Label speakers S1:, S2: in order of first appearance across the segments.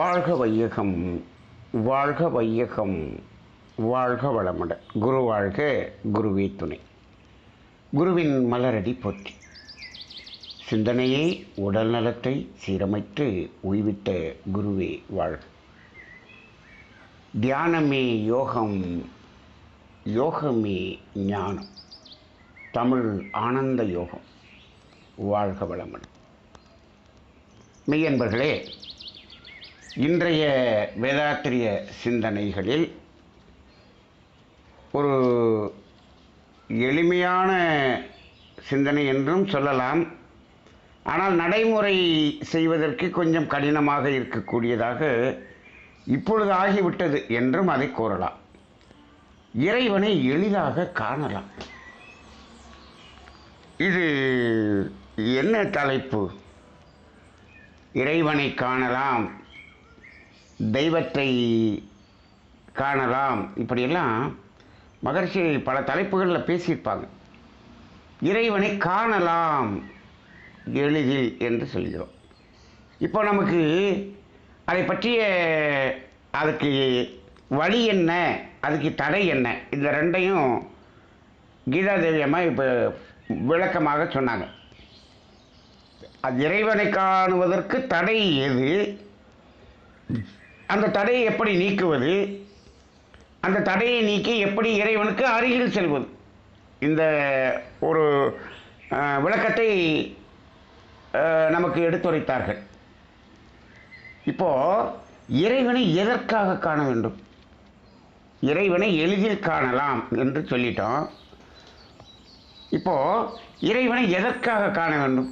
S1: வாழ்க வையகம் வாழ்க வையகம் வாழ்க வளமுட குரு வாழ்க குருவே துணை. குருவின் மலரடி போற்றி. சிந்தனையை உடல் நலத்தை சீரமைத்து உய்விட்ட குருவே வாழ்க. தியானமே யோகம் யோகமே ஞானம். தமிழ் ஆனந்த யோகம் வாழ்க வளமுடன். மெய்யன்பர்களே இன்றைய வேதாத்திரிய சிந்தனைகளில் ஒரு எளிமையான சிந்தனை என்றும் சொல்லலாம். ஆனால் நடைமுறை செய்வதற்கு கொஞ்சம் கடினமாக இருக்கக்கூடியதாக இப்பொழுது ஆகிவிட்டது என்றும் அதை கூறலாம். இறைவனை எளிதாக காணலாம். இது என்ன தலைப்பு? இறைவனை காணலாம். தெய்வத்தை காணலாம். இப்படியெல்லாம் மகர்ஷி பல தலைப்புகளில் பேசியிருப்பாங்க. இறைவனை காணலாம் எளிதில் என்று சொல்கிறோம். இப்போ நமக்கு அதை பற்றிய அதுக்கு வழி என்ன அதுக்கு தடை என்ன இந்த ரெண்டையும் கீதா தேவியம்மா இப்போ விளக்கமாக சொன்னாங்க. அது இறைவனை காணுவதற்கு தடை எது? அந்த தடையை எப்படி நீக்குவது? அந்த தடையை நீக்கி எப்படி இறைவனுக்கு அருகில் செல்வது? இந்த ஒரு விளக்கத்தை நமக்கு எடுத்துரைத்தார்கள். இப்போ இறைவனை எதற்காக காண வேண்டும்? இறைவனை எளிதில் காணலாம் என்று சொல்லிட்டோம். இப்போ இறைவனை எதற்காக காண வேண்டும்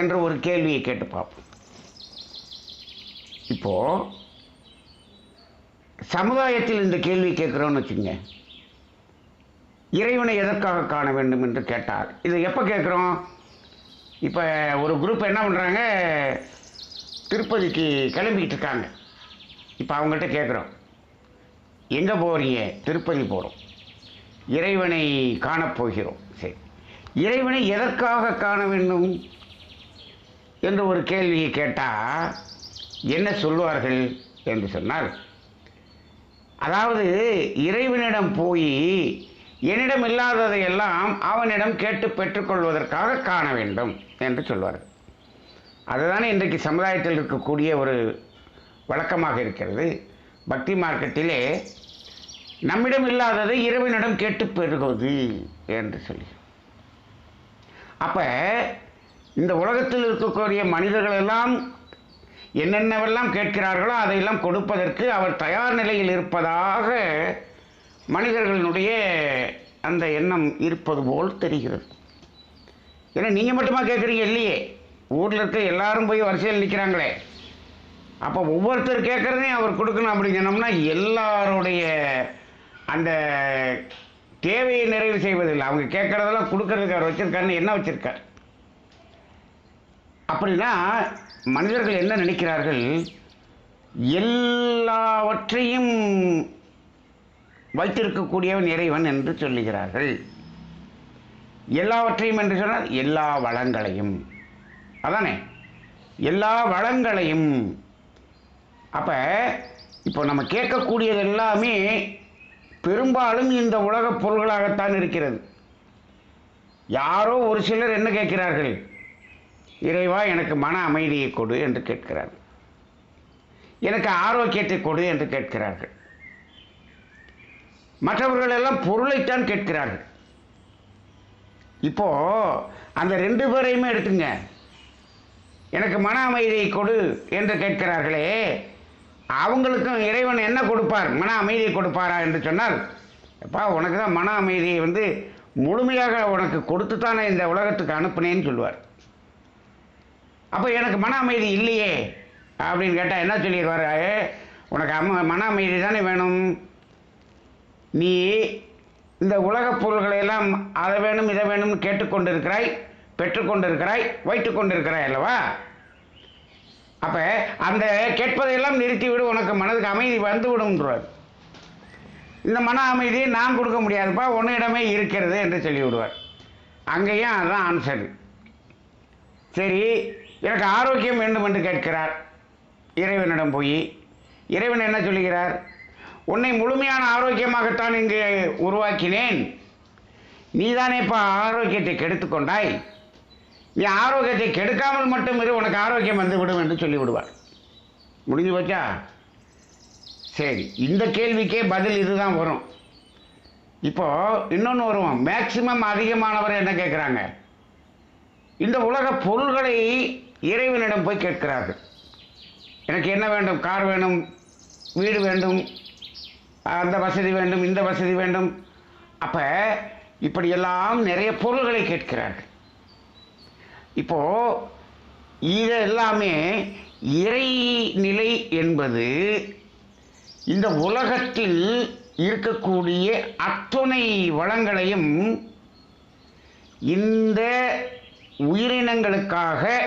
S1: என்ற ஒரு கேள்வியை கேட்டு பார்ப்போம். இப்போது சமுதாயத்தில் இந்த கேள்வி கேட்குறோன்னு வச்சுங்க இறைவனை எதற்காக காண வேண்டும் என்று கேட்டார். இதை எப்போ கேட்குறோம்? இப்போ ஒரு குரூப் என்ன பண்ணுறாங்க திருப்பதிக்கு கிளம்பிக்கிட்டு இருக்காங்க. இப்போ அவங்கள்ட்ட கேட்குறோம். எங்கே போகிறீங்க திருப்பதி போகிறோம் இறைவனை காணப்போகிறோம் சரி. இறைவனை எதற்காக காண வேண்டும்? என்று ஒரு கேள்வியை கேட்டால் என்ன சொல்வார்கள் என்று சொன்னால் அதாவது இறைவனிடம் போய் என்னிடம் இல்லாததையெல்லாம் அவனிடம் கேட்டு பெற்றுக்கொள்வதற்காக காண வேண்டும் என்று சொல்வார்கள். அதுதானே இன்றைக்கு சமுதாயத்தில் இருக்கக்கூடிய ஒரு வழக்கமாக இருக்கிறது. பக்தி மார்க்கெட்டிலே நம்மிடம் இல்லாததை இறைவனிடம் கேட்டு பெறுவது என்று சொல்லி. அப்போ இந்த உலகத்தில் இருக்கக்கூடிய மனிதர்களெல்லாம் என்னென்னவெல்லாம் கேட்கிறார்களோ அதையெல்லாம் கொடுப்பதற்கு அவர் தயார் நிலையில் இருப்பதாக மனிதர்களுடைய அந்த எண்ணம் இருப்பது போல் தெரிகிறது. ஏன்னா நீங்கள் மட்டுமா கேட்குறீங்க இல்லையே? ஊரில் இருக்க எல்லாரும் போய் வரிசையில் நிற்கிறாங்களே அப்போ ஒவ்வொருத்தர் கேட்குறதையும் அவர் கொடுக்கணும் அப்படின்னு எல்லாருடைய அந்த தேவையை நிறைவு செய்வதில்லை. அவங்க கேட்குறதெல்லாம் கொடுக்கறதுக்கு அவர் வச்சுருக்காருன்னு என்ன வச்சுருக்கார்? அப்படின்னா மனிதர்கள் என்ன நினைக்கிறார்கள்? எல்லாவற்றையும் வைத்திருக்கக்கூடியவன் இறைவன் என்று சொல்லுகிறார்கள். எல்லாவற்றையும் என்று சொன்னால் எல்லா வளங்களையும். அதானே? எல்லா வளங்களையும். அப்போ இப்போ நம்ம கேட்கக்கூடியது எல்லாமே பெரும்பாலும் இந்த உலகப் பொருள்களாகத்தான் இருக்கிறது. யாரோ ஒரு சிலர் என்ன கேட்கிறார்கள்? இறைவா எனக்கு மன அமைதியை கொடு என்று கேட்கிறார்கள் எனக்கு ஆரோக்கியத்தை கொடு என்று கேட்கிறார்கள். மற்றவர்கள் எல்லாம் பொருளைத்தான் கேட்கிறார்கள். இப்போ அந்த ரெண்டு பேரையுமே எடுத்துங்க. எனக்கு மன அமைதியை கொடு என்று கேட்கிறார்களே அவங்களுக்கும் இறைவன் என்ன கொடுப்பார்? மன அமைதியை கொடுப்பாரா என்று சொன்னால் எப்பா உனக்கு தான் மன அமைதியை வந்து முழுமையாக உனக்கு கொடுத்து தானே இந்த உலகத்துக்கு அனுப்புனேன்னு சொல்லுவார். அப்போ எனக்கு மன அமைதி இல்லையே? அப்படின்னு கேட்டால் என்ன சொல்லிடுவார் உனக்கு அம்ம மன அமைதி தானே வேணும். நீ இந்த உலகப் பொருள்களை எல்லாம் அதை வேணும் இதை வேணும்னு கேட்டுக்கொண்டிருக்கிறாய் பெற்றுக்கொண்டிருக்கிறாய் வைத்து கொண்டிருக்கிறாய் அல்லவா? அப்போ அந்த கேட்பதையெல்லாம் நிறுத்திவிடு உனக்கு மனதுக்கு அமைதி வந்து விடும்ன்றார் இந்த மன அமைதியை நான் கொடுக்க முடியாதுப்பா உன்னிடமே இருக்கிறது என்று சொல்லிவிடுவார். அங்கேயும் அதுதான் ஆன்சர் சரி எனக்கு ஆரோக்கியம் வேண்டும் என்று கேட்கிறார். இறைவனிடம் போய் இறைவன் என்ன சொல்லுகிறார்? உன்னை முழுமையான ஆரோக்கியமாகத்தான் இங்கு உருவாக்கினேன். நீதானே இப்போ ஆரோக்கியத்தை கெடுத்துக்கொண்டாய் நீ ஆரோக்கியத்தை கெடுக்காமல் மட்டும் இரு உனக்கு ஆரோக்கியம் வந்து விடும் என்று சொல்லிவிடுவார் முடிஞ்சு போச்சா? சரி இந்த கேள்விக்கே பதில் இதுதான் வரும். இப்போ இன்னொன்று வருவோம். மேக்சிமம் அதிகமானவர் என்ன கேட்குறாங்க? இந்த உலக பொருள்களை இறைவனிடம் போய் கேட்கிறார்கள். எனக்கு என்ன வேண்டும்? கார் வேணும் வீடு வேண்டும் அந்த வசதி வேண்டும் இந்த வசதி வேண்டும். அப்போ இப்படியெல்லாம் நிறைய பொருள்களை கேட்கிறார்கள். இப்போது இது எல்லாமே இறைநிலை என்பது இந்த உலகத்தில் இருக்கக்கூடிய அத்துணை வளங்களையும் இந்த உயிரினங்களுக்காக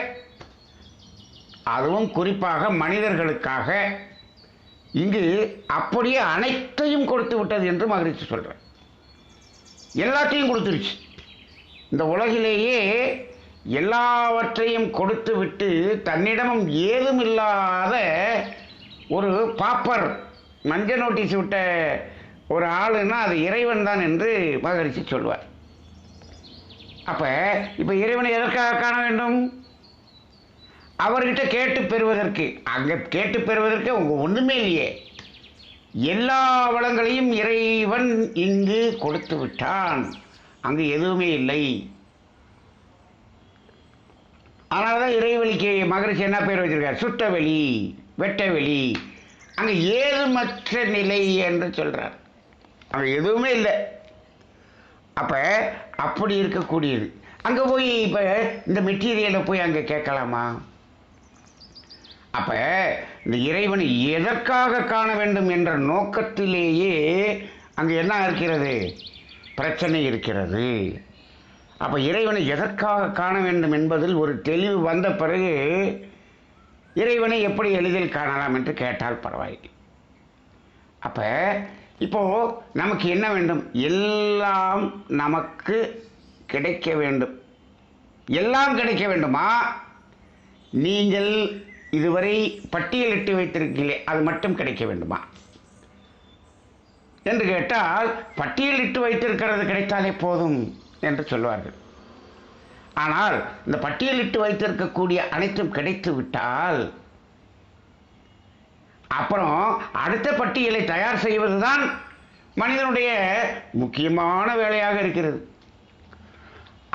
S1: அதுவும் குறிப்பாக மனிதர்களுக்காக இங்கு அப்படியே அனைத்தையும் கொடுத்து விட்டது என்று மகிழ்ச்சி சொல்கிறேன் எல்லாத்தையும் கொடுத்துருச்சு. இந்த உலகிலேயே எல்லாவற்றையும் கொடுத்து விட்டு தன்னிடமும் ஏதும் இல்லாத ஒரு பாப்பர் மஞ்ச நோட்டீஸ் விட்ட ஒரு ஆளுன்னா அது இறைவன் தான் என்று மகரிஷி சொல்வார். அப்போ இப்போ இறைவனை எதற்காக காண வேண்டும்? அவர்கிட்ட கேட்டு பெறுவதற்கு அங்கே கேட்டு பெறுவதற்கு உங்கள் ஒன்றுமே இல்லையே. எல்லா வளங்களையும் இறைவன் இங்கு கொடுத்து விட்டான். அங்கு எதுவுமே இல்லை. அதனால தான் இறைவெளிக்கு மகரிஷி என்ன பேர் வச்சிருக்கார்? சுட்டவெளி வெட்டவெளி. அங்கே ஏதுமற்ற நிலை என்று சொல்கிறார் அங்கே எதுவுமே இல்லை. அப்போ அப்படி இருக்கக்கூடியது. அங்கே போய் இப்போ இந்த மெட்டீரியலை போய் அங்கே கேட்கலாமா? அப்போ இந்த இறைவனை எதற்காக காண வேண்டும் என்ற நோக்கத்திலேயே அங்கே என்ன இருக்கிறது? பிரச்சனை இருக்கிறது. அப்போ இறைவனை எதற்காக காண வேண்டும் என்பதில் ஒரு தெளிவு வந்த பிறகு இறைவனை எப்படி எளிதில் காணலாம் என்று கேட்டால் பரவாயில்லை. அப்போ இப்போது நமக்கு என்ன வேண்டும்? எல்லாம் நமக்கு கிடைக்க வேண்டும். எல்லாம் கிடைக்க வேண்டுமா? நீங்கள் இதுவரை பட்டியலிட்டு வைத்திருக்கீங்களே அது மட்டும் கிடைக்க வேண்டுமா? என்று கேட்டால் பட்டியலிட்டு வைத்திருக்கிறது கிடைத்தாலே போதும் என்று சொல்வார்கள். ஆனால் இந்த பட்டியலிட்டு வைத்திருக்கக்கூடிய அனைத்தும் கிடைத்து விட்டால் அப்புறம் அடுத்த பட்டியலை தயார் செய்வதுதான் மனிதனுடைய முக்கியமான வேலையாக இருக்கிறது.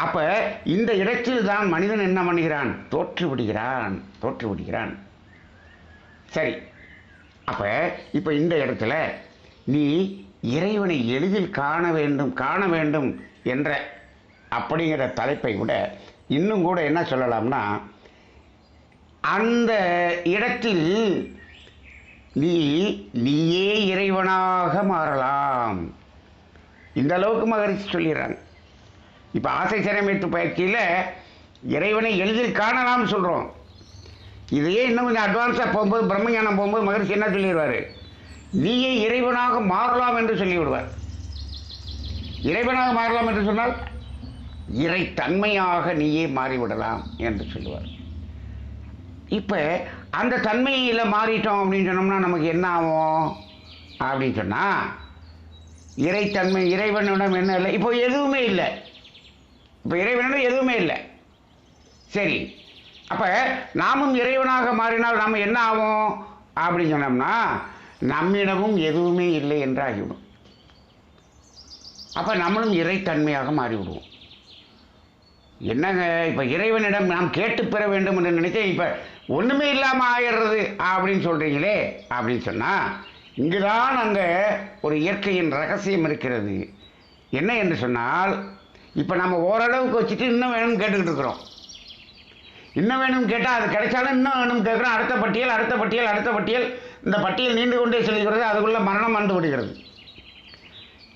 S1: அப்போ இந்த இடத்தில் தான் மனிதன் என்ன பண்ணுகிறான்? தோற்று விடுகிறான் தோற்று விடுகிறான் சரி. அப்போ இப்போ இந்த இடத்துல நீ இறைவனை எளிதில் காண வேண்டும் காண வேண்டும் என்ற அப்படிங்கிற தலைப்பை விட இன்னும் கூட என்ன சொல்லலாம்னா அந்த இடத்தில் நீ நீயே இறைவனாக மாறலாம். இந்த அளவுக்கு மகரிஷி சொல்லிடுறாங்க. இப்போ ஆசை சிறமைத்து பயிற்சியில் இறைவனை எளிதில் காணலாம்னு சொல்கிறோம் இதையே இன்னும் கொஞ்சம் அட்வான்ஸாக போகும்போது பிரம்மஞானம் போகும்போது மகிழ்ச்சி என்ன சொல்லிடுவார்? நீயே இறைவனாக மாறலாம் என்று சொல்லிவிடுவார். இறைவனாக மாறலாம் என்று சொன்னால் இறைத்தன்மையாக நீயே மாறிவிடலாம் என்று சொல்லுவார். இப்போ அந்த தன்மையில் மாறிட்டோம் அப்படின்னு சொன்னோம்னா நமக்கு என்ன ஆகும்? அப்படின்னு சொன்னால் இறைத்தன்மை இறைவனிடம் என்ன இல்லை? இப்போ எதுவுமே இல்லை. இப்போ இறைவனிடம் எதுவுமே இல்லை. சரி. அப்போ நாமும் இறைவனாக மாறினால் நாம் என்ன ஆகும் அப்படின்னு சொன்னோம்னா நம்மிடமும் எதுவுமே இல்லை என்று ஆகிவிடும் அப்போ நம்மளும் இறைத்தன்மையாக மாறிவிடுவோம். என்னங்க இப்போ இறைவனிடம் நாம் கேட்டு பெற வேண்டும் என்று நினைச்சேன் இப்போ ஒன்றுமே இல்லாமல் ஆயிடுறது. அப்படின்னு சொல்கிறீங்களே அப்படின்னு சொன்னால் இங்கு தான் அங்கே ஒரு இயற்கையின் ரகசியம் இருக்கிறது. என்ன என்று சொன்னால் இப்போ நம்ம ஓரளவுக்கு வச்சுட்டு இன்னும் வேணும்னு கேட்டுக்கிட்டு இருக்கிறோம். இன்னும் வேணும் கேட்டால் அது கிடைச்சாலும் இன்னும் வேணும் கேட்குறோம். அடுத்த பட்டியல் அடுத்த பட்டியல் அடுத்த பட்டியல். இந்த பட்டியல் நீண்டு கொண்டே செல்கிறது அதுக்குள்ளே மரணம் வந்து விடுகிறது.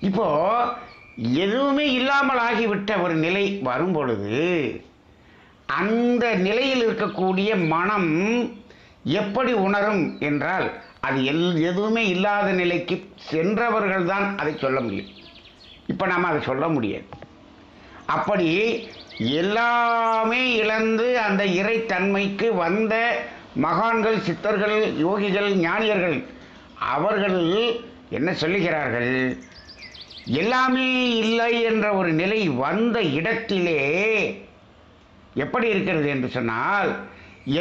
S1: இப்போது எதுவுமே இல்லாமல் ஆகிவிட்ட ஒரு நிலை வரும் பொழுது அந்த நிலையில் இருக்கக்கூடிய மனம் எப்படி உணரும் என்றால் அது எல் எதுவுமே இல்லாத நிலைக்கு சென்றவர்கள் தான் அதை சொல்ல முடியும். இப்போ நாம் அதை சொல்ல முடியாது. அப்படி எல்லாமே இழந்து அந்த இறைத்தன்மைக்கு வந்த மகான்கள் சித்தர்கள் யோகிகள் ஞானியர்கள் அவர்கள் என்ன சொல்லுகிறார்கள்? எல்லாமே இல்லை என்ற ஒரு நிலை வந்த இடத்திலே எப்படி இருக்கிறது என்று சொன்னால்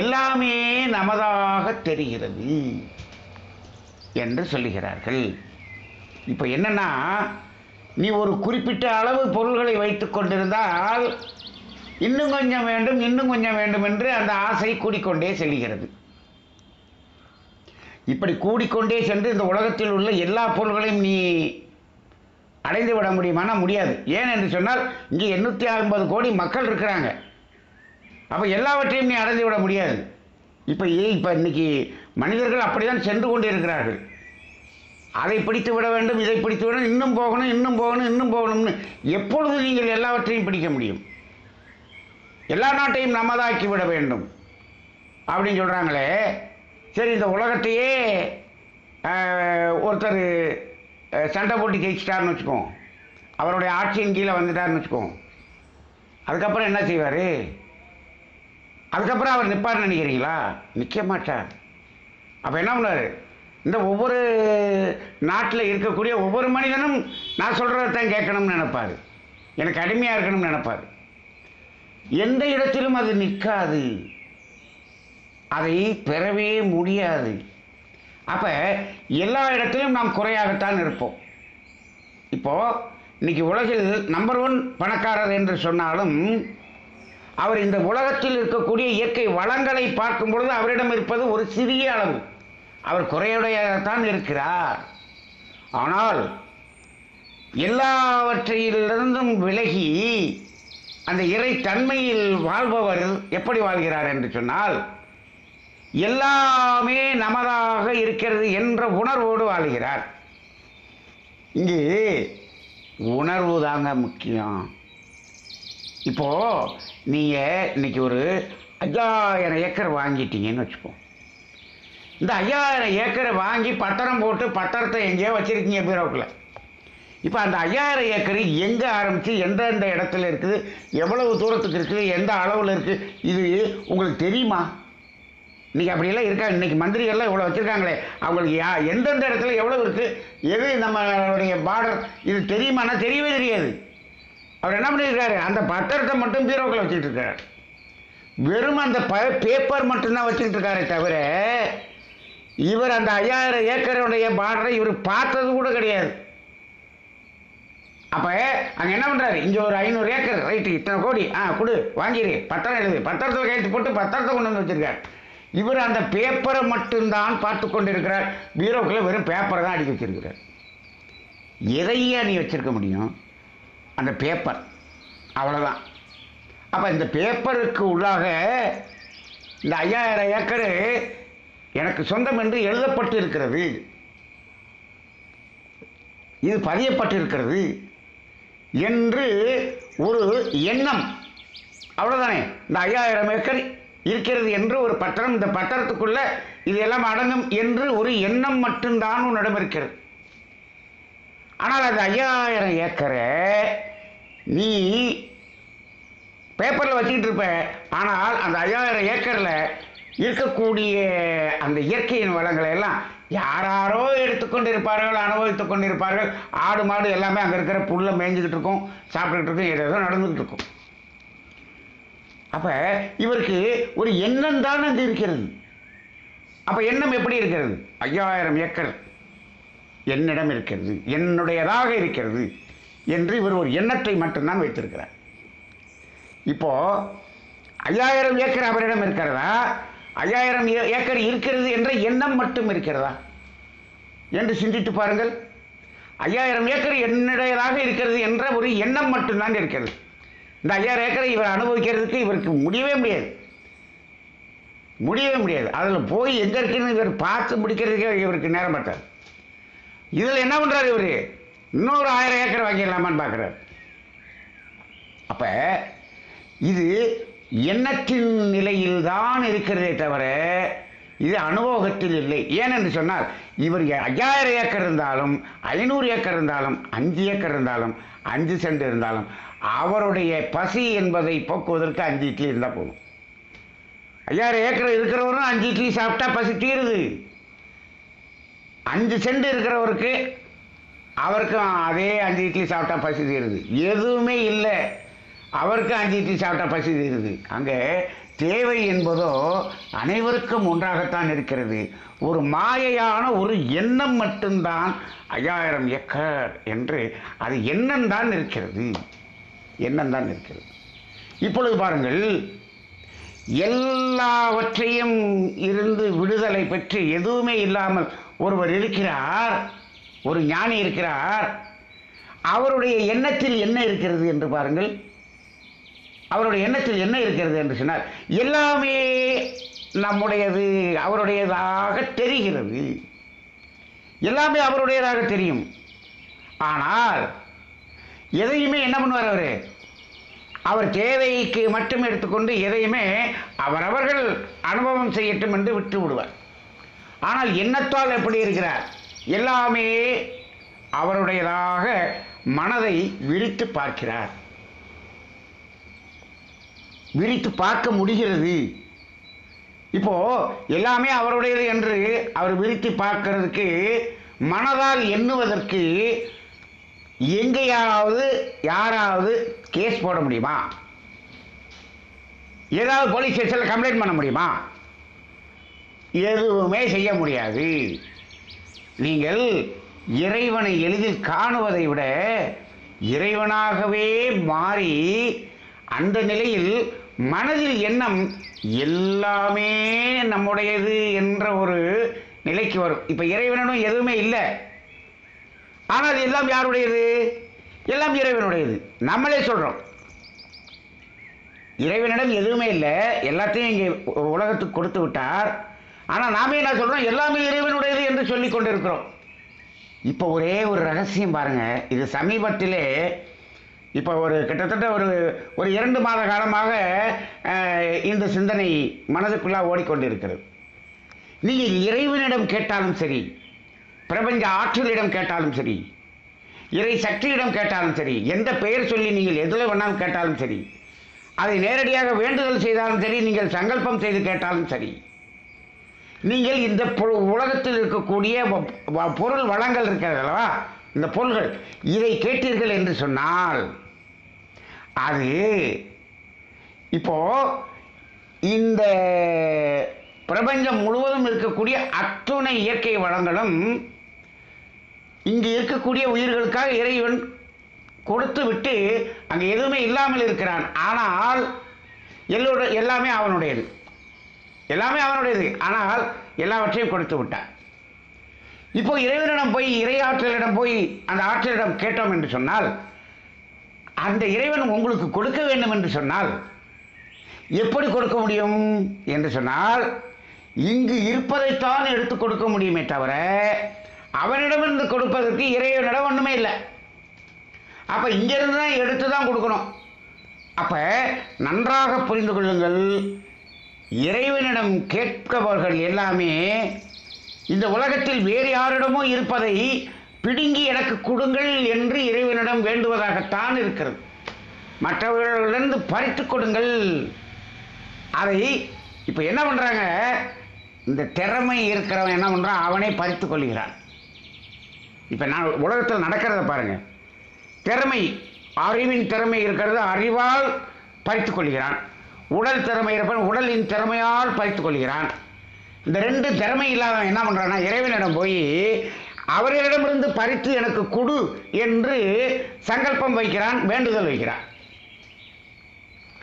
S1: எல்லாமே நமதாக தெரிகிறது என்று சொல்லுகிறார்கள். இப்போ என்னன்னா நீ ஒரு குறிப்பிட்ட அளவு பொருள்களை வைத்து கொண்டிருந்தால் இன்னும் கொஞ்சம் வேண்டும் இன்னும் கொஞ்சம் வேண்டும் என்று அந்த ஆசை கூடிக்கொண்டே செல்கிறது. இப்படி கூடிக்கொண்டே சென்று இந்த உலகத்தில் உள்ள எல்லா பொருள்களையும் நீ அடைந்து விட முடியுமானா முடியாது. ஏன் என்று சொன்னால் இங்கே எண்ணூற்றி ஐம்பது கோடி மக்கள் இருக்கிறாங்க. அப்போ எல்லாவற்றையும் நீ அடைந்து விட முடியாது. இப்போ இப்போ இன்னைக்கு மனிதர்கள் அப்படிதான் சென்று கொண்டு இருக்கிறார்கள் அதை பிடித்து விட வேண்டும் இதை பிடித்து விட இன்னும் போகணும் இன்னும் போகணும் இன்னும் போகணும்னு எப்பொழுது நீங்கள் எல்லாவற்றையும் பிடிக்க முடியும்? எல்லா நாட்டையும் நமதாக்கி விட வேண்டும். அப்படின்னு சொல்கிறாங்களே சரி இந்த உலகத்தையே ஒருத்தர் சண்டை போட்டு ஜெயிச்சிட்டார்னு வச்சுக்கோம். அவருடைய ஆட்சியின் கீழே வந்துட்டார்னு வச்சுக்கோம். அதுக்கப்புறம் என்ன செய்வார்? அதுக்கப்புறம் அவர் நிற்பார்னு நினைக்கிறீங்களா? நிற்க மாட்டார். அப்போ என்ன பண்ணுவார்? இந்த ஒவ்வொரு நாட்டில் இருக்கக்கூடிய ஒவ்வொரு மனிதனும் நான் சொல்கிறத தான் கேட்கணும்னு நினைப்பார். எனக்கு அடிமையாக இருக்கணும்னு நினைப்பார். எந்த இடத்திலும் அது நிற்காது. அதை பெறவே முடியாது. அப்போ எல்லா இடத்திலும் நாம் குறையாகத்தான் இருப்போம். இப்போது இன்றைக்கி உலகில் நம்பர் ஒன் பணக்காரர் என்று சொன்னாலும் அவர் இந்த உலகத்தில் இருக்கக்கூடிய இயற்கை வளங்களை பார்க்கும் பொழுது அவரிடம் இருப்பது ஒரு சிறிய அளவு. அவர் குறையுடையதான் இருக்கிறார். ஆனால் எல்லாவற்றையிலிருந்தும் விலகி அந்த இறை தன்மையில் வாழ்பவர் எப்படி வாழ்கிறார் என்று சொன்னால் எல்லாமே நமதாக இருக்கிறது என்ற உணர்வோடு வாழ்கிறார். இங்கு உணர்வு தாங்க முக்கியம். இப்போது நீங்கள் இன்றைக்கி ஒரு ஐயாயிரம் ஏக்கர் வாங்கிட்டீங்கன்னு வச்சுப்போம் இந்த ஐயாயிரம் ஏக்கரை வாங்கி பத்திரம் போட்டு பத்திரத்தை எங்கேயோ வச்சுருக்கீங்க பீரோக்கில் இப்போ அந்த ஐயாயிரம் ஏக்கர் எங்கே ஆரம்பித்து எந்தெந்த இடத்துல இருக்குது எவ்வளவு தூரத்துக்கு இருக்குது எந்த அளவில் இருக்குது இது உங்களுக்கு தெரியுமா? இன்னைக்கு அப்படியெல்லாம் இருக்காங்க இன்னைக்கு மந்திரிகள்லாம் இவ்வளோ வச்சுருக்காங்களே. அவங்களுக்கு யா எந்தெந்த இடத்துல எவ்வளோ இருக்குது எது நம்மளுடைய பார்டர் இது தெரியுமானா தெரியவே தெரியாது. அவர் என்ன பண்ணியிருக்காரு அந்த பத்திரத்தை மட்டும் பீரோக்கில் வச்சுட்டு இருக்காரு. வெறும் அந்த ப பேப்பர் மட்டும்தான் வச்சுக்கிட்டு இருக்காரே தவிர இவர் அந்த ஐயாயிரம் ஏக்கருடைய பார்டரை இவர் பார்த்தது கூட கிடையாது. அப்போ அங்கே என்ன பண்ணுறாரு இங்கே ஒரு ஐநூறு ஏக்கர் ரைட்டு இத்தனை கோடி ஆ கொடு வாங்கிடு பத்திரம் எழுது பத்திரத்தில் கையெழுத்து போட்டு பத்திரத்தை கொண்டு வந்து வச்சுருக்கார். இவர் அந்த பேப்பரை மட்டும்தான் பார்த்து கொண்டு இருக்கிறார் வெறும் பேப்பரை தான் அடிக்க வச்சிருக்கிறார். எதையா நீ வச்சிருக்க முடியும்? அந்த பேப்பர் அவ்வளோதான் அப்போ இந்த பேப்பருக்கு உள்ளாக இந்த ஐயாயிரம் ஏக்கரு எனக்கு சொந்தம் என்று எழுதப்பட்டு இருக்கிறது இது பதியப்பட்டிருக்கிறது என்று ஒரு எண்ணம். அவ்வளோதானே இந்த ஐயாயிரம் ஏக்கர் இருக்கிறது என்று ஒரு பத்திரம் இந்த பத்திரத்துக்குள்ள இது எல்லாம் அடங்கும் என்று ஒரு எண்ணம் மட்டும்தான் உன்னிடம் இருக்கிறது. ஆனால் அந்த ஐயாயிரம் ஏக்கரை நீ பேப்பரில் வச்சுக்கிட்டு இருப்ப. ஆனால் அந்த ஐயாயிரம் ஏக்கரில் இருக்கக்கூடிய அந்த இயற்கையின் வளங்களை எல்லாம் யாராரோ எடுத்துக்கொண்டு இருப்பார்கள் அனுபவித்துக் கொண்டிருப்பார்கள். ஆடு மாடு எல்லாமே அங்கே இருக்கிற புல்லை மேய்ஞ்சிக்கிட்டு இருக்கும் சாப்பிட்டுக்கிட்டு இருக்கும் ஏதோ நடந்துக்கிட்டு இருக்கும். அப்போ இவருக்கு ஒரு எண்ணம் தான் அங்கு இருக்கிறது. அப்போ எண்ணம் எப்படி இருக்கிறது? ஐயாயிரம் ஏக்கர் என்னிடம் இருக்கிறது என்னுடையதாக இருக்கிறது என்று இவர் ஒரு எண்ணத்தை மட்டும்தான் வைத்திருக்கிறார். இப்போது ஐயாயிரம் ஏக்கர் அவரிடம் இருக்கிறதா? ஐயாயிரம் ஏ- ஏக்கர் இருக்கிறது என்ற எண்ணம் மட்டும் இருக்கிறதா? என்று சிந்தித்து பாருங்கள். ஐயாயிரம் ஏக்கர் என்னுடையதாக இருக்கிறது என்ற ஒரு எண்ணம் மட்டும்தான் இருக்கிறது. இந்த ஐயாயிரம் ஏக்கரை இவர் அனுபவிக்கிறதுக்கு இவருக்கு முடியவே முடியாது. முடியவே முடியாது. அதில் போய் எங்கே இருக்குன்னு இவர் பார்த்து முடிக்கிறதுக்கே இவருக்கு நேரம் பட்டார் இதில் என்ன பண்ணுறாரு இவர்? இன்னொரு ஆயிரம் ஏக்கர் வாங்கிடலாமான்னு பார்க்குறாரு. அப்போ இது எண்ணத்தின் நிலையில் தான் இருக்கிறதே தவிர இது அனுபவத்தில் இல்லை. ஏனென்று சொன்னால் இவர் ஐயாயிரம் ஏக்கர் இருந்தாலும் ஐநூறு ஏக்கர் இருந்தாலும் அஞ்சு ஏக்கர் இருந்தாலும் அஞ்சு சென்ட் இருந்தாலும் அவருடைய பசி என்பதை போக்குவதற்கு அஞ்சு இட்லி இருந்தால் போதும். ஐயாயிரம் ஏக்கர் இருக்கிறவரும் அஞ்சு இட்லி சாப்பிட்டா பசி தீருது. அஞ்சு சென்ட் இருக்கிறவருக்கு அவருக்கும் அதே அஞ்சு இட்லி சாப்பிட்டா பசி தீருது. எதுவுமே இல்லை. அவருக்கும் அஞ்சு இட்லி சாப்பிட்டா பசி தீருது. அங்கே தேவை என்பதோ அனைவருக்கும் ஒன்றாகத்தான் இருக்கிறது. ஒரு மாயையான ஒரு எண்ணம் மட்டும்தான் ஐயாயிரம் ஏக்கர் என்று அது எண்ணம் தான் இருக்கிறது. எண்ணம் தான் இருக்கிறது. இப்பொழுது பாருங்கள் எல்லாவற்றையும் இருந்து விடுதலை பெற்று எதுவுமே இல்லாமல் ஒருவர் இருக்கிறார் ஒரு ஞானி இருக்கிறார் அவருடைய எண்ணத்தில் என்ன இருக்கிறது என்று பாருங்கள். அவருடைய எண்ணத்தில் என்ன இருக்கிறது என்று சொன்னால் எல்லாமே நம்முடையது அவருடையதாக தெரிகிறது. எல்லாமே அவருடையதாக தெரியும். ஆனால் எதையுமே என்ன பண்ணுவார் அவர்? அவர் தேவைக்கு மட்டும் எடுத்துக்கொண்டு எதையுமே அவரவர்கள் அனுபவம் செய்யட்டும் என்று விட்டு விடுவார். ஆனால் எண்ணத்தால் எப்படி இருக்கிறார்? எல்லாமே அவருடையதாக மனதை விரித்து பார்க்கிறார். விரித்து பார்க்க முடிகிறது. இப்போ எல்லாமே அவருடையது என்று அவர் விரித்து பார்க்கறதுக்கு மனதால் எண்ணுவதற்கு எங்கேயாவது யாராவது கேஸ் போட முடியுமா? ஏதாவது போலீஸ் ஸ்டேஷனில் கம்ப்ளைண்ட் பண்ண முடியுமா? எதுவுமே செய்ய முடியாது. நீங்கள் இறைவனை எளிதில் காணுவதை விட இறைவனாகவே மாறி அந்த நிலையில் மனதில் எண்ணம் எல்லாமே நம்முடையது என்ற ஒரு நிலைக்கு வரும். இப்போ இறைவனும் எதுவுமே இல்லை. ஆனால் எல்லாம் யாருடையது? எல்லாம் இறைவனுடையது. நம்மளே சொல்கிறோம் இறைவனிடம் எதுவுமே இல்லை. எல்லாத்தையும் இங்கே உலகத்துக்கு கொடுத்து விட்டார். ஆனால் நாமே என்ன சொல்கிறோம் எல்லாமே இறைவனுடையது என்று சொல்லி கொண்டிருக்கிறோம். இப்போ ஒரே ஒரு ரகசியம் பாருங்கள் இது சமீபத்திலே இப்போ ஒரு கிட்டத்தட்ட ஒரு ஒரு இரண்டு மாத காலமாக இந்த சிந்தனை மனதுக்குள்ளாக ஓடிக்கொண்டிருக்கிறது. நீங்கள் இறைவனிடம் கேட்டாலும் சரி பிரபஞ்ச ஆற்றலிடம் கேட்டாலும் சரி இறை சக்தியிடம் கேட்டாலும் சரி எந்த பெயர் சொல்லி நீங்கள் எதில் வேணாலும் கேட்டாலும் சரி அதை நேரடியாக வேண்டுதல் செய்தாலும் சரி நீங்கள் சங்கல்பம் செய்து கேட்டாலும் சரி நீங்கள் இந்த பொ- உலகத்தில் இருக்கக்கூடிய பொருள் வளங்கள் இருக்கிறது அல்லவா? இந்த பொருள்கள் இதை கேட்டீர்கள் என்று சொன்னால் அது இப்போ இந்த பிரபஞ்சம் முழுவதும் இருக்கக்கூடிய அத்துணை இயற்கை வளங்களும் இங்கு இருக்கக்கூடிய உயிர்களுக்காக இறைவன் கொடுத்து விட்டு அங்கே எதுவுமே இல்லாமல் இருக்கிறான். ஆனால் எல்லோட எல்லாமே அவனுடையது. எல்லாமே அவனுடையது. ஆனால் எல்லாவற்றையும் கொடுத்து விட்டான். இப்போ இறைவனிடம் போய் இறை ஆற்றலிடம் போய் அந்த ஆற்றலிடம் கேட்டோம் என்று சொன்னால் அந்த இறைவன் உங்களுக்கு கொடுக்க வேண்டும் என்று சொன்னால் எப்படி கொடுக்க முடியும் என்று சொன்னால் இங்கு இருப்பதைத்தான் எடுத்து கொடுக்க முடியுமே தவிர அவனிடமிருந்து கொடுப்பதற்கு இறைவனிடம் ஒன்றுமே இல்லை. அப்போ இங்கிருந்து தான் எடுத்து தான் கொடுக்கணும். அப்போ நன்றாக புரிந்து கொள்ளுங்கள் இறைவனிடம் கேட்பவர்கள் எல்லாமே இந்த உலகத்தில் வேறு யாரிடமோ இருப்பதை பிடுங்கி எனக்கு கொடுங்கள் என்று இறைவனிடம் வேண்டுவதாகத்தான் இருக்கிறது. மற்றவர்களிடந்து பறித்து கொடுங்கள். அதை இப்போ என்ன பண்ணுறாங்க இந்த திறமை இருக்கிறவன் என்ன பண்ணுறான் அவனே பறித்து கொள்கிறான். இப்போ நான் உலகத்தில் நடக்கிறத பாருங்கள் திறமை அறிவின் திறமை இருக்கிறது. அறிவால் பறித்து கொள்கிறான். உடல் திறமை இருப்பவன் உடலின் திறமையால் பறித்து கொள்கிறான். இந்த ரெண்டு திறமை இல்லாதவன் என்ன பண்ணுறான்னா இறைவனிடம் போய் அவர்களிடமிருந்து பறித்து எனக்கு கொடு என்று சங்கல்பம் வைக்கிறான் வேண்டுதல் வைக்கிறான்.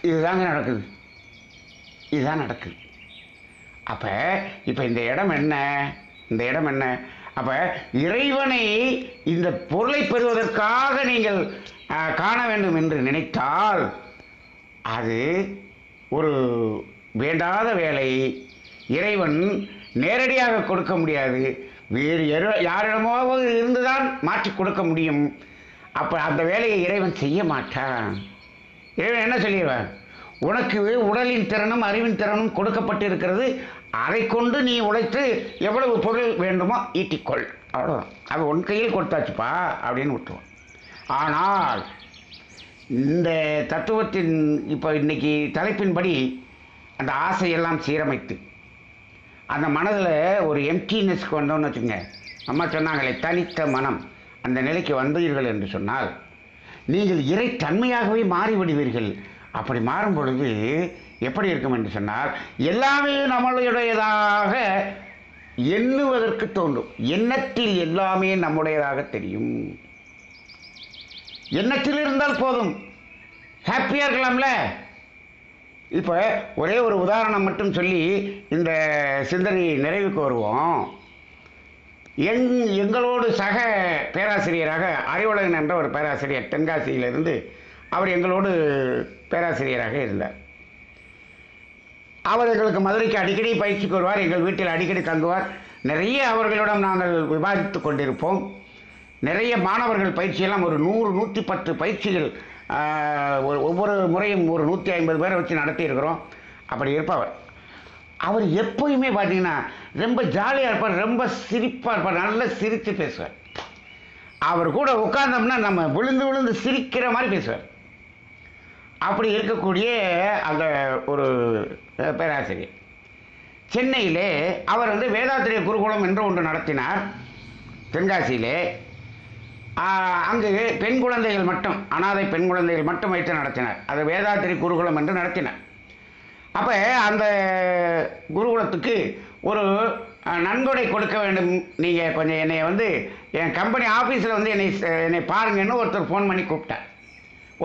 S1: இதுதாங்க நடக்குது. இதுதான் நடக்குது. அப்போ இப்போ இந்த இடம் என்ன? இந்த இடம் என்ன? அப்போ இறைவனை இந்த பொருளை பெறுவதற்காக நீங்கள் காண வேண்டும் என்று நினைத்தால் அது ஒரு வேண்டாத வேலை. இறைவன் நேரடியாக கொடுக்க முடியாது. வேறு யாரோ- யாரிடமாவது இருந்துதான் மாற்றி கொடுக்க முடியும். அப்போ அந்த வேலையை இறைவன் செய்ய மாட்டான். இறைவன் என்ன சொல்லிடுவேன் உனக்கு உடலின் திறனும் அறிவின் திறனும் கொடுக்கப்பட்டு இருக்கிறது அதை கொண்டு நீ உழைத்து எவ்வளவு பொருள் வேண்டுமோ ஈட்டிக்கொள். அவ்வளோதான் அது உன் கையில் கொடுத்தாச்சுப்பா அப்படின்னு விட்டுருவான். ஆனால் இந்த தத்துவத்தின் இப்போ இன்றைக்கி தலைப்பின்படி அந்த ஆசையெல்லாம் சீரமைத்து அந்த மனதில் ஒரு எம்டினஸ்க்கு வந்தோம்னு வச்சுங்க அம்மா சொன்னாங்களே தனித்த மனம். அந்த நிலைக்கு வந்தீர்கள் என்று சொன்னால் நீங்கள் இறை தன்மையாகவே மாறிவிடுவீர்கள். அப்படி மாறும் பொழுது எப்படி இருக்கும் என்று சொன்னால் எல்லாமே நம்மளுடையதாக எண்ணுவதற்கு தோன்றும். எண்ணத்தில் எல்லாமே நம்முடையதாக தெரியும். எண்ணத்தில் இருந்தால் போதும். ஹாப்பியாக இருக்கலாம்ல? இப்போ ஒரே ஒரு உதாரணம் மட்டும் சொல்லி இந்த சிந்தனை நிறைவுக்கு வருவோம். எங் எங்களோடு சக பேராசிரியராக அறிவுலகன் என்ற ஒரு பேராசிரியர் தென்காசியிலிருந்து அவர் எங்களோடு பேராசிரியராக இருந்தார். அவர் எங்களுக்கு மதுரைக்கு அடிக்கடி பயிற்சிக்கு வருவார் எங்கள் வீட்டில் அடிக்கடி தங்குவார். நிறைய அவர்களிடம் நாங்கள் விவாதித்து கொண்டிருப்போம். நிறைய மாணவர்கள் பயிற்சியெல்லாம் ஒரு நூறு நூற்றி பத்து பயிற்சிகள் ஒவ்வொரு முறையும் ஒரு நூற்றி ஐம்பது பேரை வச்சு நடத்தியிருக்கிறோம். அப்படி இருப்பவர். அவர் எப்போயுமே பார்த்தீங்கன்னா ரொம்ப ஜாலியாக இருப்பார் ரொம்ப சிரிப்பாக இருப்பார் நல்லா சிரித்து பேசுவார். அவர் கூட உட்கார்ந்தோம்னா நம்ம விழுந்து விழுந்து சிரிக்கிற மாதிரி பேசுவார். அப்படி இருக்கக்கூடிய அந்த ஒரு பேராசிரியர். சென்னையிலே அவர் வந்து வேதாத்திரிய குருகுலம் என்று ஒன்று நடத்தினார். தென்காசியிலே. அங்கு பெண் குழந்தைகள் மட்டும் அனாதை பெண் குழந்தைகள் மட்டும் வைத்து நடத்தினார். அது வேதாத்திரி குருகுலம் என்று நடத்தினார். அப்போ அந்த குருகுலத்துக்கு ஒரு நன்கொடை கொடுக்க வேண்டும். நீங்கள் கொஞ்சம் என்னை வந்து என் கம்பெனி ஆஃபீஸில் வந்து என்னை என்னை பாருங்கன்னு ஒருத்தர் ஃபோன் பண்ணி கூப்பிட்டார்.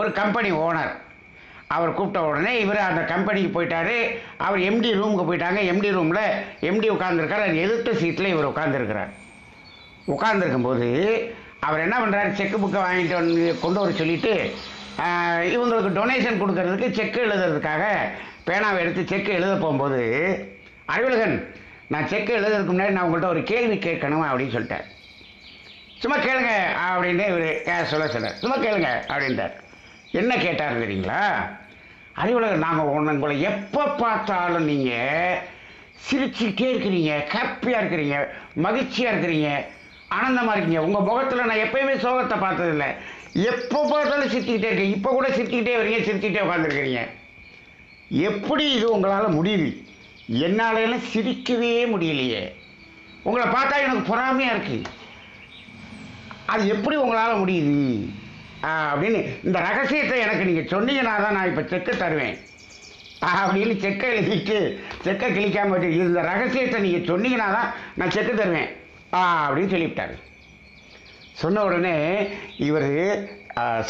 S1: ஒரு கம்பெனி ஓனர் அவர் கூப்பிட்ட உடனே இவர் அந்த கம்பெனிக்கு போயிட்டாரு. அவர் எம்டி ரூமுக்கு போயிட்டாங்க. எம்டி ரூமில் எம்டி உட்காந்துருக்கார் அது எதிர்த்த சீட்டில் இவர் உட்காந்துருக்கிறார் உட்காந்துருக்கும்போது அவர் என்ன பண்ணுறாரு செக்கு புக்கை வாங்கிட்டு வந்து கொண்டு வர சொல்லிவிட்டு இவங்களுக்கு டொனேஷன் கொடுக்கறதுக்கு செக்கு எழுதுறதுக்காக பேனாவை எடுத்து செக்கு எழுத போகும்போது அறிவுலகன் நான் செக்கு எழுதுறதுக்கு முன்னாடி நான் உங்கள்கிட்ட ஒரு கேள்வி கேட்கணும் அப்படின்னு சொல்லிட்டேன் சும்மா கேளுங்க அப்படின்னு இவர் சொல்ல சொன்னார். சும்மா கேளுங்க அப்படின்ட்டார் என்ன கேட்டார் தெரியுங்களா? அறிவுலகம் நாங்கள் உங்களை எப்போ பார்த்தாலும் நீங்கள் சிரிச்சுக்கிட்டே இருக்கிறீங்க ஹாப்பியாக இருக்கிறீங்க மகிழ்ச்சியாக இருக்கிறீங்க ஆனந்தமாக இருக்கீங்க உங்கள் முகத்தில் நான் எப்பயுமே சோகத்தை பார்த்ததில்ல. எப்போ பார்த்தாலும் சிரிச்சுக்கிட்டே இருக்கீங்க இப்போ கூட சிரிச்சுக்கிட்டே வரீங்க சிரிச்சுக்கிட்டே உட்காந்துருக்கிறீங்க எப்படி இது உங்களால் முடியுது? என்னால் எல்லாம் சிரிக்கவே முடியலையே. உங்களை பார்த்தா எனக்கு பொறாமையாக இருக்குது அது எப்படி உங்களால் முடியுது? அப்படின்னு இந்த ரகசியத்தை எனக்கு நீங்கள் சொன்னீங்கன்னா தான் நான் இப்போ செக்கு தருவேன். அப்படின்னு செக்கை எழுதிட்டு செக்கை கிழிக்காமல் வச்சு இந்த ரகசியத்தை நீங்கள் சொன்னீங்கன்னா தான் நான் செக்கு தருவேன். அப்படின்னு சொல்லிவிட்டார். சொன்ன உடனே இவர்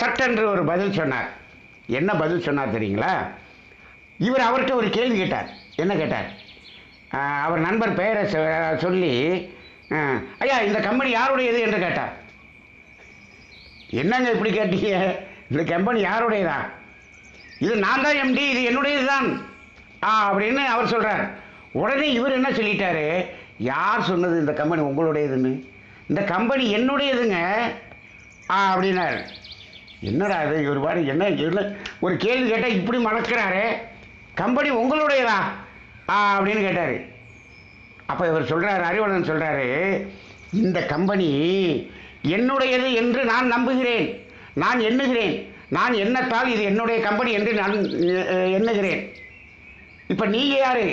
S1: சட்டென்று ஒரு பதில் சொன்னார். என்ன பதில் சொன்னார் தெரியுங்களா? இவர் அவர்கிட்ட ஒரு கேள்வி கேட்டார். என்ன கேட்டார்? அவர் நண்பர் பெயரை சொல்லி ஐயா இந்த கம்பெனி யாருடையது என்று கேட்டார். என்னங்க இப்படி கேட்டீங்க? இந்த கம்பெனி யாருடையதா? இது நான் தான் எம்டி இது என்னுடையது தான் ஆ அப்படின்னு அவர் சொல்கிறார் உடனே இவர் என்ன சொல்லிட்டாரு? யார் சொன்னது இந்த கம்பெனி உங்களுடையதுன்னு? இந்த கம்பெனி என்னுடையதுங்க? ஆ அப்படின்னாரு. என்னடா இது? இவர் பாரு என்ன என்ன ஒரு கேள்வி கேட்டால் இப்படி மணக்கிறாரு கம்பெனி உங்களுடையதா? ஆ அப்படின்னு கேட்டார். அப்போ இவர் சொல்கிறார் அறிவாளன் சொல்கிறாரு இந்த கம்பெனி என்னுடையது என்று நான் நம்புகிறேன். நான் எண்ணுகிறேன். நான் எண்ணத்தால் இது என்னுடைய கம்பெனி என்று நான் எண்ணுகிறேன். இப்போ நீங்கள் யார்?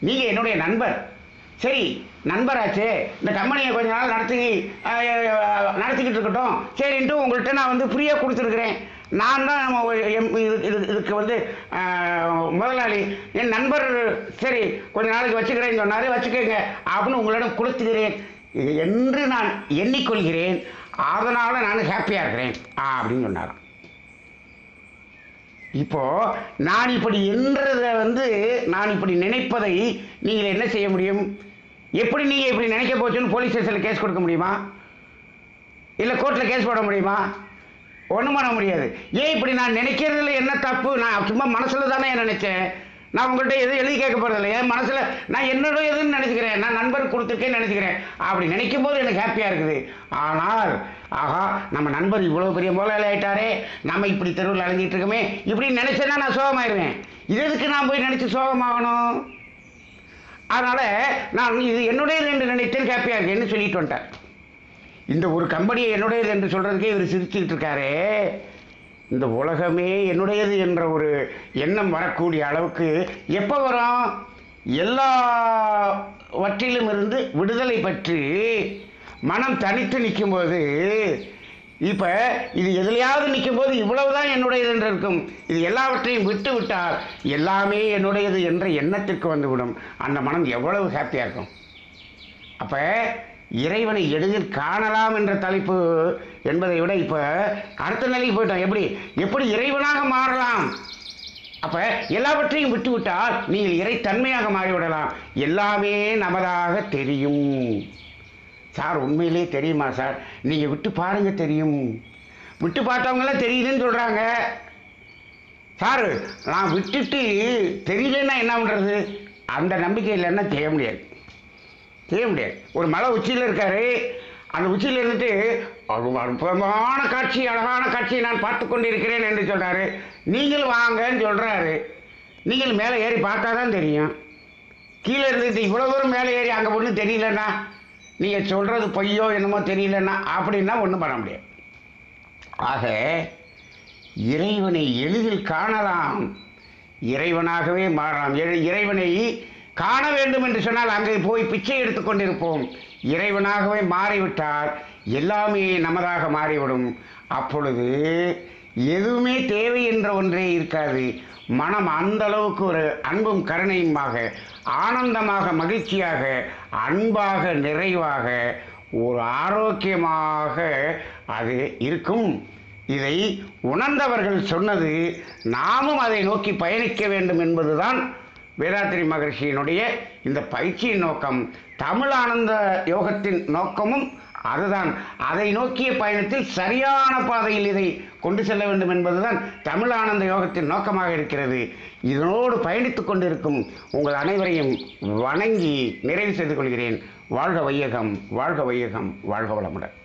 S1: நீங்கள் என்னுடைய நண்பர். சரி நண்பராச்சே இந்த கம்பெனியை கொஞ்ச நாள் நடத்தி நடத்திக்கிட்டு இருக்கட்டும். சரின்ட்டு உங்கள்கிட்ட நான் வந்து ஃப்ரீயாக கொடுத்துருக்குறேன். நான் தான் நம்ம எம்- இது இது- இதுக்கு வந்து முதலாளி. என் நண்பர் சரி கொஞ்ச நாளைக்கு வச்சுக்கிறேன்னு சொன்னார் வச்சுக்கோங்க அப்படின்னு உங்களிடம் கொடுத்துக்கிறேன். என்று நான் எண்ணிக்கொள்கிறேன். அதனால் நான் ஹாப்பியாக இருக்கிறேன் அப்படின்னு சொன்னாராம். இப்போ நான் இப்படி என்றதை வந்து நான் இப்படி நினைப்பதை நீங்கள் என்ன செய்ய முடியும்? எப்படி நீங்கள் இப்படி நினைக்க போச்சுன்னு போலீஸ் ஸ்டேஷனில் கேஸ் கொடுக்க முடியுமா? இல்லை கோர்ட்டில் கேஸ் போட முடியுமா? ஒன்றும் பண்ண முடியாது. ஏன் இப்படி நான் நினைக்கிறதுல என்ன தப்பு? நான் சும்மா மனசில் தானே நினைச்சேன். நான் உங்கள்கிட்ட எதுவும் எழுதி கேட்க போகிறதில்ல என் மனசில் நான் என்னோட எதுன்னு நினச்சிக்கிறேன். நான் நண்பர் கொடுத்துருக்கேன்னு நினச்சிக்கிறேன். அப்படி நினைக்கும் போது எனக்கு ஹாப்பியாக இருக்குது. ஆனால் ஆஹா நம்ம நண்பர் இவ்வளோ பெரிய முதலாளி ஆகிட்டாரே நம்ம இப்படி தெருவில் அலைஞ்சிட்டு இருக்கோமே. இப்படி நினச்சேன்னா நான் சோகமாயிருவேன். இது எதுக்கு நான் போய் நினச்சி சோகமாகணும்? அதனால் நான் இது என்னுடையது என்று நினைத்தேன் ஹாப்பியாக இருக்கேன்னு சொல்லிட்டு வந்துட்டேன் இந்த ஒரு கம்பெனியை என்னுடையது என்று சொல்கிறதுக்கே இவர் சிரிச்சுக்கிட்டு இருக்காரு. இந்த உலகமே என்னுடையது என்ற ஒரு எண்ணம் வரக்கூடிய அளவுக்கு எப்போ வரும்? எல்லாவற்றிலும் இருந்து விடுதலை பற்றி மனம் தனித்து நிற்கும்போது இப்போ இது எதுலையாவது நிற்கும்போது இவ்வளவுதான் என்னுடையது என்று இருக்கும். இது எல்லாவற்றையும் விட்டு விட்டால் எல்லாமே என்னுடையது என்ற எண்ணத்திற்கு வந்துவிடும். அந்த மனம் எவ்வளவு ஹாப்பியாக இருக்கும். அப்போ இறைவனை எளிதில் காணலாம் என்ற தலைப்பு என்பதை விட இப்போ அடுத்த நிலைக்கு போயிட்டோம். எப்படி? எப்படி இறைவனாக மாறலாம்? அப்போ எல்லாவற்றையும் விட்டுவிட்டால் நீங்கள் இறைத்தன்மையாக மாறிவிடலாம். எல்லாமே நமதாக தெரியும். சார் உண்மையிலே தெரியுமா சார்? நீங்கள் விட்டு பாருங்க தெரியும். விட்டு பார்த்தவங்களாம் தெரியுதுன்னு சொல்கிறாங்க சார் நான் விட்டுட்டு தெரியலன்னா என்ன பண்ணுறது அந்த நம்பிக்கை இல்லைன்னா செய்ய முடியாது. செய்ய முடியாது. ஒரு மலை உச்சியில் இருக்காரு. அந்த உச்சியில் இருந்துட்டு அற்புதமான காட்சி அழகான காட்சியை நான் பார்த்து கொண்டிருக்கிறேன் என்று சொல்கிறாரு நீங்கள் வாங்கன்னு சொல்கிறாரு நீங்கள் மேலே ஏறி பார்த்தா தான் தெரியும். கீழே இருந்துட்டு இவ்வளோ தூரம் மேலே ஏறி அங்கே ஒன்றும் தெரியலன்னா நீங்கள் சொல்கிறது பொய்யோ என்னமோ தெரியலன்னா அப்படின்னா ஒன்றும் பண்ண முடியாது. ஆக இறைவனை எளிதில் காணலாம். இறைவனாகவே மாறலாம். இறைவனை காண வேண்டும் என்று சொன்னால் அங்கே போய் பிச்சை எடுத்துக்கொண்டிருப்போம் இறைவனாகவே மாறிவிட்டால் எல்லாமே நமதாக மாறிவிடும். அப்பொழுது எதுவுமே தேவை என்ற ஒன்றே இருக்காது. மனம் அந்த அளவுக்கு ஒரு அன்பும் கருணையுமாக ஆனந்தமாக மகிழ்ச்சியாக அன்பாக நிறைவாக ஒரு ஆரோக்கியமாக அது இருக்கும். இதை உணர்ந்தவர்கள் சொன்னது நாமும் அதை நோக்கி பயணிக்க வேண்டும் என்பதுதான் வேதாத்திரி மகர்ஷியினுடைய இந்த பயிற்சியின் நோக்கம். தமிழ் ஆனந்த யோகத்தின் நோக்கமும் அதுதான். அதை நோக்கிய பயணத்தில் சரியான பாதையில் இதை கொண்டு செல்ல வேண்டும் என்பதுதான் தமிழ் ஆனந்த யோகத்தின் நோக்கமாக இருக்கிறது. இதனோடு பயணித்துக் கொண்டிருக்கும் உங்கள் அனைவரையும் வணங்கி நிறைவு செய்து கொள்கிறேன். வாழ்க வையகம் வாழ்க வையகம் வாழ்க வளமுடன்.